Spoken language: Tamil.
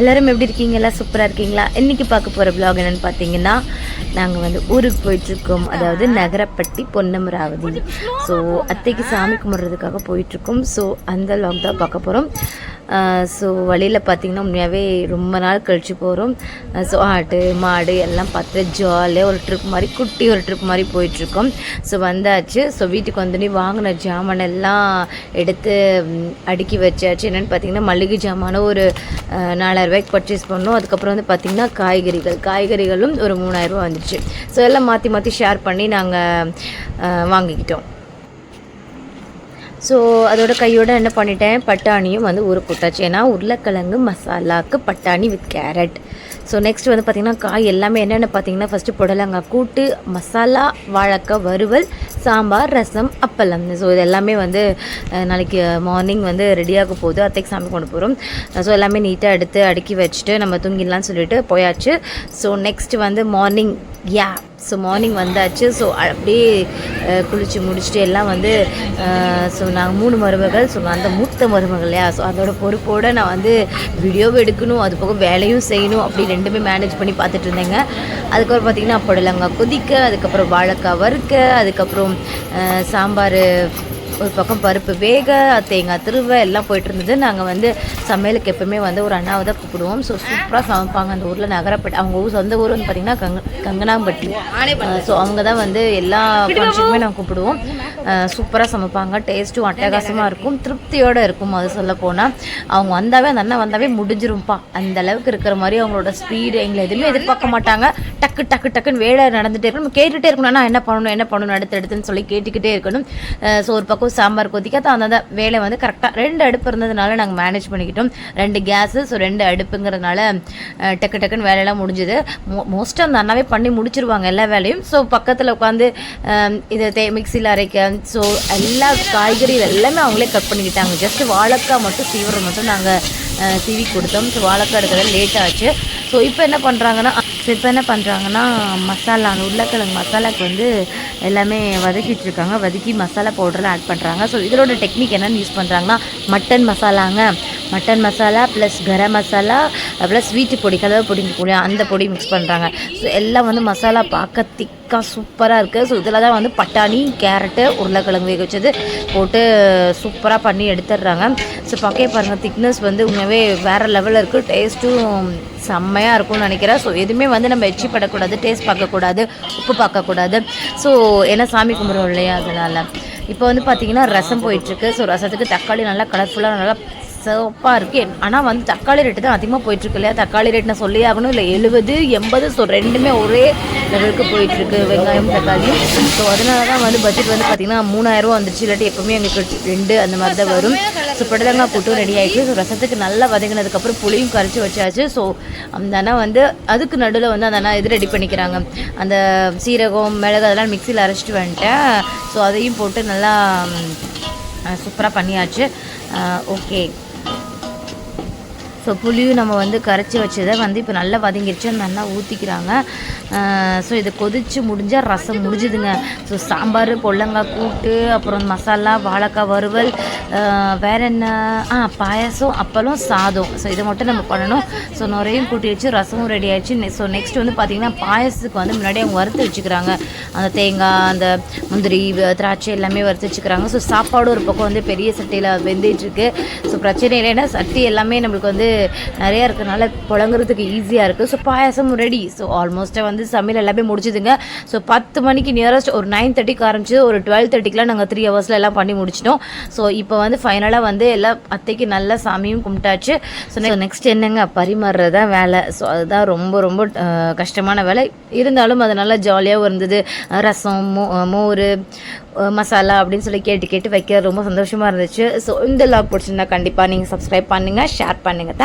எல்லாரும் எப்படி இருக்கீங்க? எல்லாம் சூப்பராக இருக்கீங்களா? இன்றைக்கி பார்க்க போகிற ப்ளாக் என்னென்னு பார்த்தீங்கன்னா நாங்கள் வந்து ஊருக்கு போயிட்டுருக்கோம். அதாவது நகரப்பட்டி பொன்னமராவதி. ஸோ அத்தைக்கு சாமி கும்பிட்றதுக்காக போயிட்டுருக்கோம். ஸோ அந்த லாக் தான் பார்க்க போகிறோம் ஸோ வழியில் பார்த்தீங்கன்னா உண்மையாகவே ரொம்ப நாள் கழிச்சு போகிறோம் ஸோ ஆட்டு மாடு எல்லாம் பார்த்து ஜாலியாக ஒரு ட்ரிப் மாதிரி குட்டி ஒரு ட்ரிப் மாதிரி போயிட்டுருக்கோம். ஸோ வந்தாச்சு. ஸோ வீட்டுக்கு வந்து வாங்கின ஜாமான் எல்லாம் எடுத்து அடுக்கி வச்சாச்சு. என்னென்னு பார்த்தீங்கன்னா மளிகை ஜாமானும் ஒரு நாலாயிரரூபாய்க்கு பர்ச்சேஸ் பண்ணோம். அதுக்கப்புறம் வந்து பார்த்திங்கன்னா காய்கறிகள். காய்கறிகளும் ஒரு மூணாயிரரூபா வந்துச்சு. ஸோ எல்லாம் மாற்றி மாற்றி ஷேர் பண்ணி நாங்கள் வாங்கிக்கிட்டோம். ஸோ அதோட கையோட என்ன பண்ணிட்டேன்? பட்டாணியும் வந்து ஊற போட்டாச்சு. ஏன்னா உருளைக்கிழங்கு மசாலாக்கு பட்டாணி வித் கேரட் ஸோ நெக்ஸ்ட் வந்து பார்த்திங்கன்னா காய் எல்லாமே என்னென்ன பார்த்தீங்கன்னா ஃபஸ்ட்டு புடலங்காய் கூட்டு மசாலா வாழைக்காய் வறுவல் சாம்பார் ரசம் அப்பளம். ஸோ இது எல்லாமே வந்து நாளைக்கு மார்னிங் வந்து ரெடியாக போகுது. அத்தைக்கு சாமி கொண்டு போகிறோம் ஸோ எல்லாமே நீட்டாக எடுத்து அடுக்கி வச்சுட்டு நம்ம தூங்கிடலாம்னு சொல்லிட்டு போயாச்சு. ஸோ நெக்ஸ்ட் வந்து மார்னிங் யா ஸோ மார்னிங் வந்தாச்சு. ஸோ அப்படியே குளித்து முடிச்சுட்டு எல்லாம் வந்து ஸோ நாங்கள் மூணு மருமகள். ஸோ அந்த மூத்த மருமகள் இல்லையா? ஸோ அதோட பொறுப்போடு நான் வந்து வீடியோவும் எடுக்கணும். அது போக வேலையும் செய்யணும். அப்படி ரெண்டுமே மேனேஜ் பண்ணி பார்த்துட்டு இருந்தேங்க. அதுக்கப்புறம் பார்த்திங்கன்னா புடலங்காய் கொதிக்க அதுக்கப்புறம் வாழைக்காய் வறுக்க அதுக்கப்புறம் சாம்பார் ஒரு பக்கம் பருப்பு வேக தேங்காய் திருவ எல்லாம் போயிட்டு இருந்தது நாங்கள் வந்து சமையலுக்கு எப்பவுமே வந்து ஒரு அண்ணாவை தான் கூப்பிடுவோம். ஸோ சூப்பராக சமைப்பாங்க அந்த ஊரில். நகரப்பட்டு அவங்க ஊர் சொந்த ஊர் வந்து பார்த்திங்கன்னா கங்க கங்கனாம்பட்டி ஸோ அவங்க தான் வந்து எல்லா ஃபங்க்ஷனுமே நாங்கள் கூப்பிடுவோம். சூப்பராக சமைப்பாங்க. டேஸ்ட்டும் அட்டகாசமாக இருக்கும். திருப்தியோடு இருக்கும் அது சொல்ல போனால் அவங்க வந்தாவே அந்த அண்ணன் வந்தாவே முடிஞ்சிரும்ப்பா அந்த அளவுக்கு இருக்கிற மாதிரி அவங்களோட ஸ்பீடு எங்களை எதுவுமே எதிர்பார்க்க மாட்டாங்க. டக்கு டக்கு டக்குன்னு வேலை நடந்துகிட்டே இருக்கணும். நம்ம கேட்டுகிட்டே இருக்கணும். அண்ணா என்ன பண்ணணும் என்ன பண்ணணும் அடுத்து எடுத்துன்னு சொல்லி கேட்டுக்கிட்டே இருக்கணும். ஸோ ஒரு பக்கம் சாம்பார் கொதிக்க தான் அந்த வேலை வந்து கரெக்டாக ரெண்டு அடுப்பு இருந்ததுனால நாங்கள் மேனேஜ் பண்ணிக்கிட்டோம். ரெண்டு கேஸு ஸோ ரெண்டு அடுப்புங்கிறதுனால டக்கு டக்குன்னு வேலையெல்லாம் முடிஞ்சுது. மோ மோஸ்ட்டாக அந்த அண்ணாவே பண்ணி முடிச்சிருவாங்க எல்லா வேலையும். ஸோ பக்கத்தில் உட்காந்து இதை தே மிக்சியில் அரைக்க ஸோ எல்லா காய்கறி எல்லாமே அவங்களே கட் பண்ணிக்கிட்டாங்க. ஜஸ்ட் வாழைக்காய் மட்டும் சீவரம் மட்டும் நாங்கள் சீவி கொடுத்தோம். ஸோ வாழைக்காய் எடுக்கிறது லேட் ஆச்சு. ஸோ இப்போ என்ன பண்ணுறாங்கன்னா ஸோ இப்போ என்ன பண்ணுறாங்கன்னா மசாலா அந்த உருளைக்கிழங்கு மசாலாக்கு வந்து எல்லாமே வதக்கிட்டுருக்காங்க. வதக்கி மசாலா பவுடர்லாம் ஆட் பண்ணுறாங்க ஸோ இதோட டெக்னிக் என்னென்னு யூஸ் பண்ணுறாங்கன்னா mutton மசாலாங்க. Mutton masala plus garam masala plus வீட்டு பொடி கலவை பொடி கூடிய அந்த பொடி மிக்ஸ் பண்ணுறாங்க ஸோ எல்லாம் வந்து மசாலா பார்க்க திக்காக சூப்பராக இருக்குது ஸோ இதில் தான் வந்து பட்டாணி கேரட்டு உருளைக்கிழங்கு வேக வச்சது போட்டு சூப்பராக பண்ணி எடுத்துடுறாங்க. ஸோ பக்கைய பாருங்கள் திக்னஸ் வந்து உண்மையாகவே வேறு லெவலில் இருக்குது டேஸ்ட்டும் செம்மையாக இருக்கும்னு நினைக்கிறேன். ஸோ எதுவுமே வந்து நம்ம எச்சி படக்கூடாது டேஸ்ட் பார்க்கக்கூடாது உப்பு பார்க்கக்கூடாது ஸோ ஏன்னா சாமி கும்பிட்றோம் இல்லையா அதனால். இப்போ வந்து பார்த்திங்கன்னா ரசம் போயிட்டுருக்கு. ஸோ ரசத்துக்கு தக்காளி நல்லா கலர்ஃபுல்லாக நல்லா சிவப்பாக இருக்குது ஆனால் வந்து தக்காளி ரேட்டு தான் அதிகமாக போயிட்டுருக்கு இல்லையா தக்காளி ரேட் நான் சொல்லி ஆகணும். இல்லை எழுபது எண்பது ஸோ ரெண்டுமே ஒரே லெவலுக்கு போயிட்டுருக்கு வெங்காயம் தக்காளியும் ஸோ அதனால தான் வந்து பட்ஜெட் வந்து பார்த்திங்கன்னா மூணாயிரரூவா வந்துச்சு இல்லாட்டி எப்போவுமே எங்களுக்கு ரெண்டு அந்த மாதிரி தான் வரும். ஸோ புடலங்காய் கூட்டும் ரெடி ஆகிட்டு ஸோ ரசத்துக்கு நல்லா வதங்கினதுக்கப்புறம் புளியும் கரைச்சி வச்சாச்சு. ஸோ அந்த அண்ணா வந்து அதுக்கு நடுவில் வந்து அந்த அண்ணா இது ரெடி பண்ணிக்கிறாங்க. அந்த சீரகம் மிளகு அதெல்லாம் மிக்சியில் அரைச்சிட்டு வந்துட்டேன். ஸோ அதையும் போட்டு நல்லா சூப்பராக பண்ணியாச்சு. ஓகே ஸோ புளியும் நம்ம வந்து கரைச்சி வச்சதை வந்து இப்போ நல்லா வதங்கிருச்சு. நல்லா ஊற்றிக்கிறாங்க ஸோ இதை கொதித்து முடிஞ்சால் ரசம் முடிஞ்சுதுங்க. ஸோ சாம்பார் பொல்லங்காய் கூட்டு அப்புறம் மசாலா வாழைக்காய் வறுவல் வேற என்ன? ஆ பாயாசம் அப்பளம் சாதம். ஸோ இதை மட்டும் நம்ம பண்ணணும். ஸோ நிறையும் கூட்டி வச்சு ரசமும் ரெடி ஆயிடுச்சு. ஸோ நெக்ஸ்ட் வந்து பார்த்திங்கன்னா பாயாசத்துக்கு வந்து முன்னாடி அவங்க வறுத்து வச்சுக்கிறாங்க. அந்த தேங்காய் அந்த முந்திரி திராட்சை எல்லாமே வறுத்து வச்சுக்கிறாங்க. ஸோ சாப்பாடு ஒரு பக்கம் வந்து பெரிய சட்டியில் வெந்துட்டுருக்கு ஸோ பிரச்சனை இல்லைன்னா சட்டி எல்லாமே நம்மளுக்கு வந்து நிறையா இருக்கிறனால புழங்குறதுக்கு ஈஸியாக இருக்குது ஸோ பாயாசம் ரெடி ஸோ ஆல்மோஸ்ட்டாக வந்து சமையல் எல்லாமே முடிச்சுதுங்க. ஸோ பத்து மணிக்கு நியரஸ்ட் ஒரு நைன் தேர்ட்டிக்கு ஆரம்பிச்சு ஒரு டுவெல் தேர்ட்டிக்கெலாம் நாங்கள் த்ரீ ஹவர்ஸில் எல்லாம் பண்ணி முடிச்சிட்டோம். ஸோ இப்போ வந்து ஃபைனலாக வந்து எல்லாம் அத்தைக்கு நல்ல சாமியும் கும்பிட்டாச்சு. ஸோ நெக்ஸ்ட் என்னங்க? பரிமாறுறது தான் வேலை. ஸோ அதுதான் ரொம்ப ரொம்ப கஷ்டமான வேலை. இருந்தாலும் அது நல்லா ஜாலியாகவும் இருந்தது. ரசம் மோ மோர் மசாலா அப்படின்னு சொல்லி கேட்டு கேட்டு வைக்க ரொம்ப சந்தோஷமாக இருந்துச்சு. ஸோ இந்த லாக் பிடிச்சிருந்தா கண்டிப்பாக நீங்கள் சப்ஸ்கிரைப் பண்ணுங்கள் ஷேர் பண்ணுங்கள்